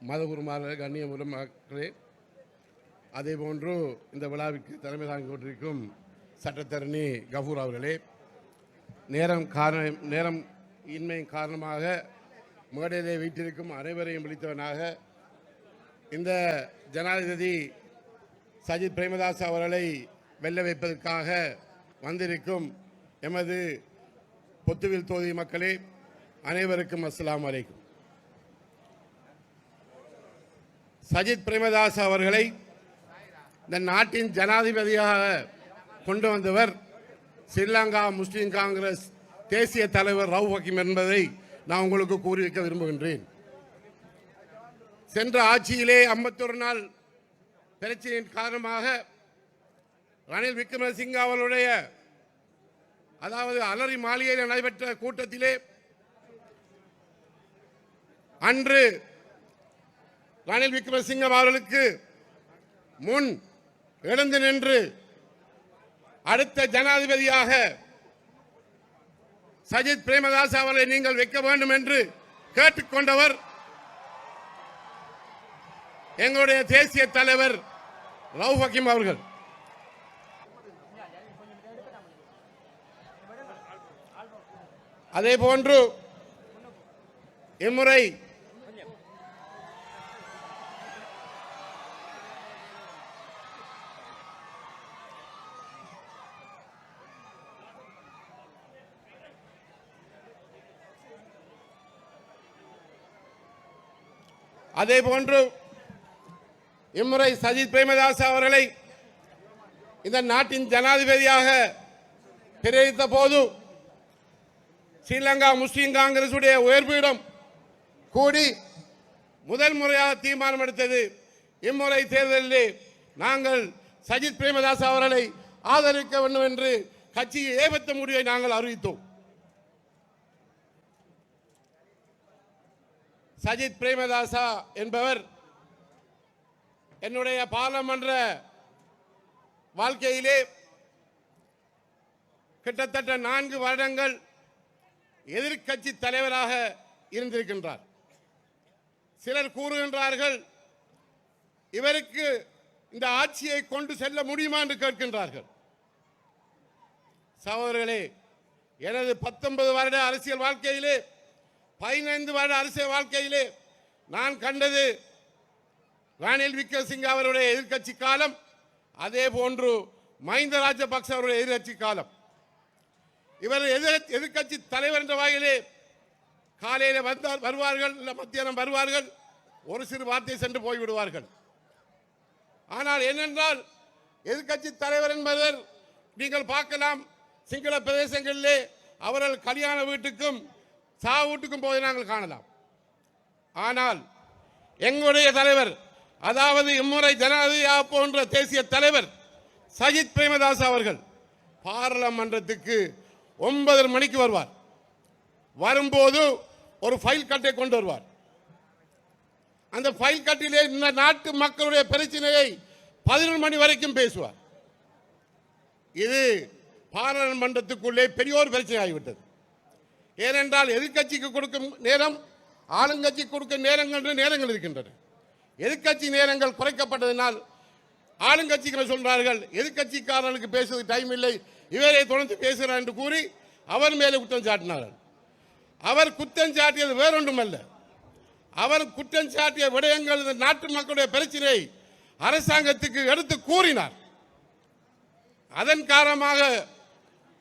மதகுருமார்கள் கண்ணியமுள்ள மக்களே அதே போன்று இந்த விழாவிற்கு தலைமை தாங்கி கொண்டிருக்கும் சட்டத்தரணி கபூர் அவர்களே நேரம் காரணம் நேரம் இன்மையின் காரணமாக மேடையிலே வீட்டிற்கும் அனைவரையும் விழித்தவனாக இந்த ஜனாதிபதி சஜித் பிரேமதாஸ் அவர்களை வெல்ல வைப்பதற்காக வந்திருக்கும் எமது பொத்துவில் தொகுதி மக்களே அனைவருக்கும் அஸ்லாம் வலைக்கும் சஜித் பிரேமதாஸ் அவர்களை இந்த நாட்டின் ஜனாதிபதியாக கொண்டு வந்தவர் ஸ்ரீலங்கா முஸ்லிம் காங்கிரஸ் தேசிய தலைவர் ரவு ஹக்கீம் என்பதை நான் உங்களுக்கு கூறியிருக்க விரும்புகின்றேன். சென்ற ஆட்சியிலே 51 நாள் பிரச்சனையின் காரணமாக ரணில் விக்ரமசிங்க அவர்களுடைய அதாவது அலரி மாளிகையில் நடைபெற்ற கூட்டத்திலே அன்று ரணில் விக்ரமசிங்கம் அவர்களுக்கு முன் எழுந்து நின்று அடுத்த ஜனாதிபதியாக சஜித் பிரேமதாஸ் அவர்களை நீங்கள் வைக்க வேண்டும் என்று கேட்டுக்கொண்டவர் எங்களுடைய தேசிய தலைவர் ரவு ஹக்கீம் அவர்கள். அதே போன்று இம்முறை அதே போன்று இம்முறை சஜித் பிரேமதாஸ் அவர்களை இந்த நாட்டின் ஜனாதிபதியாக பிரேரித்த போது ஸ்ரீலங்கா முஸ்லீம் காங்கிரசுடைய உயர்பீடம் கூடி முதல் முறையாக தீர்மானம் எடுத்தது. இம்முறை தேர்தலிலே நாங்கள் சஜித் பிரேமதாஸ் அவர்களை ஆதரிக்க வேண்டும் என்று கட்சியை ஏபத்த முடிவை நாங்கள் அறிவித்தோம். சஜித் பிரேமதாசா என்பவர் என்னுடைய பாராளுமன்ற வாழ்க்கையிலே கிட்டத்தட்ட நான்கு வருடங்கள் எதிர்க்கட்சி தலைவராக இருந்திருக்கின்றார். சிலர் கூறுகின்றார்கள் இவருக்கு இந்த ஆட்சியை கொண்டு செல்ல முடியுமா என்று கேட்கின்றார்கள். சகோதரர்களே எனது பத்தொன்பது வருட அரசியல் வாழ்க்கையிலே பதினைந்து வருட அரசியல் வாழ்க்கையிலே நான் கண்டது ரணில் விக்ரமசிங்க அவருடைய எதிர்க்கட்சி காலம் அதே போன்று மஹிந்த ராஜபக்ச அவருடைய எதிர்க்கட்சி காலம். இவர் எதிர் எதிர்கட்சி தலைவர் என்ற வகையிலே காலையில் வந்தார் வருவார்கள் இல்லை மத்தியானம் வருவார்கள் ஒரு சிறு வார்த்தை சென்று போய்விடுவார்கள். ஆனால் என்னென்றால் எதிர்க்கட்சி தலைவர் என்பவர் நீங்கள் பார்க்கலாம் சிங்கள பிரதேசங்களிலே அவர்கள் கல்யாண வீட்டுக்கும் சா வீட்டுக்கும் நாங்கள் காணலாம். ஆனால் எங்களுடைய தலைவர் அதாவது இம்முறை ஜனாதிபதியாக போன்ற தேசிய தலைவர் சஜித் பிரேமதாஸ் அவர்கள் பாராளுமன்றத்துக்கு ஒன்பதரை மணிக்கு வருவார். வரும்போது ஒரு ஃபைல் கட்டை கொண்டு வருவார். அந்த ஃபைல் கட்டிலே இந்த நாட்டு மக்களுடைய பிரச்சனையை பதினொரு மணி வரைக்கும் பேசுவார். இது பாராளுமன்றத்துக்குள்ளே பெரியோர் பிரச்சனை ஆகிவிட்டது ஏனென்றால் எதிர்க்கட்சிக்கு கொடுக்கும் நேரம் ஆளுங்கட்சி கொடுக்கும் நேரங்கள் என்று நேரங்கள் இருக்கின்றன. எதிர்க்கட்சி நேரங்கள் குறைக்கப்பட்டதனால் ஆளுங்கட்சிகளை சொல்கிறார்கள் எதிர்கட்சிக்காரர்களுக்கு பேசுவது டைம் இல்லை இவரை தொடர்ந்து பேசுகிறார் என்று கூறி அவர் மேலே குற்றம் சாட்டினார்கள். அவர் குற்றம் சாட்டியது வேறொன்றுமல்ல. அவர் குற்றம் சாட்டிய விடயங்கள் இந்த நாட்டு மக்களுடைய பிரச்சனையை அரசாங்கத்துக்கு எடுத்து கூறினார். அதன் காரணமாக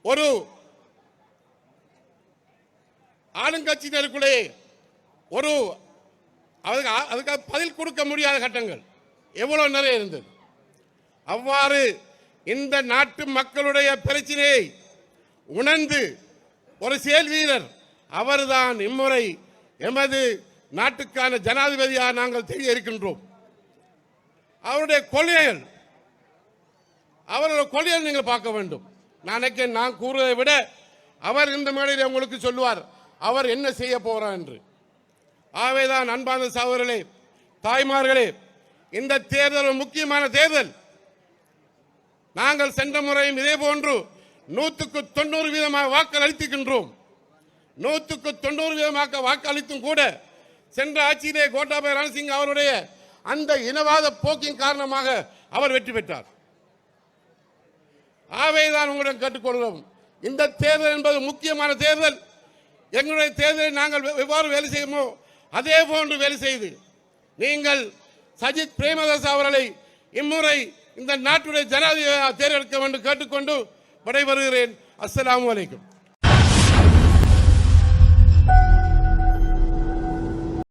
ஒரு ஆளுங்கட்சியினருக்குள்ளே ஒரு அதுக்கு அதுக்கு பதில் கொடுக்க முடியாத கட்டங்கள் எவ்வளவு நிறைய இருந்தது. அவ்வாறு இந்த நாட்டு மக்களுடைய பிரச்சனையை உணர்ந்து ஒரு செயல் வீரர் அவர்தான் இம்முறை எமது நாட்டுக்கான ஜனாதிபதியாக நாங்கள் தெரிய இருக்கின்றோம் அவருடைய கொள்கைகள் அவருடைய கொள்கைகள் நீங்கள் பார்க்க வேண்டும். நான் நினைக்கிறேன் நான் கூறுவதை விட அவர் இந்த மேடையில் உங்களுக்கு சொல்லுவார் அவர் என்ன செய்ய போகிறார் என்று ஆவேதான் அன்பான சகோதரர்களே தாய்மார்களே இந்த தேர்தல் ஒரு முக்கியமான தேர்தல். நாங்கள் சென்ற முறையும் இதே போன்று நூற்றுக்கு தொண்ணூறு வீதமாக வாக்கள் அளித்துக்கின்றோம் நூற்றுக்கு தொண்ணூறு வீதமாக வாக்கு அளித்தும் கூட சென்ற ஆட்சியிலே கோட்டாபய ரணசிங் அவருடைய அந்த இனவாத போக்கின் காரணமாக அவர் வெற்றி பெற்றார். ஆவேதான் உங்களிடம் கேட்டுக்கொள்கிறோம். இந்த தேர்தல் என்பது முக்கியமான தேர்தல். எங்களுடைய தேர்தலை நாங்கள் எவ்வாறு வேலை செய்யுமோ அதே போன்று வேலை செய்து நீங்கள் சஜித் பிரேமதாஸ் அவர்களை இம்முறை இந்த நாட்டுடைய ஜனாதிபதியாக தேர்ந்தெடுக்க வேண்டும் கேட்டுக்கொண்டு விடைபெறுகிறேன். அஸ்லாம் அலைக்கும்.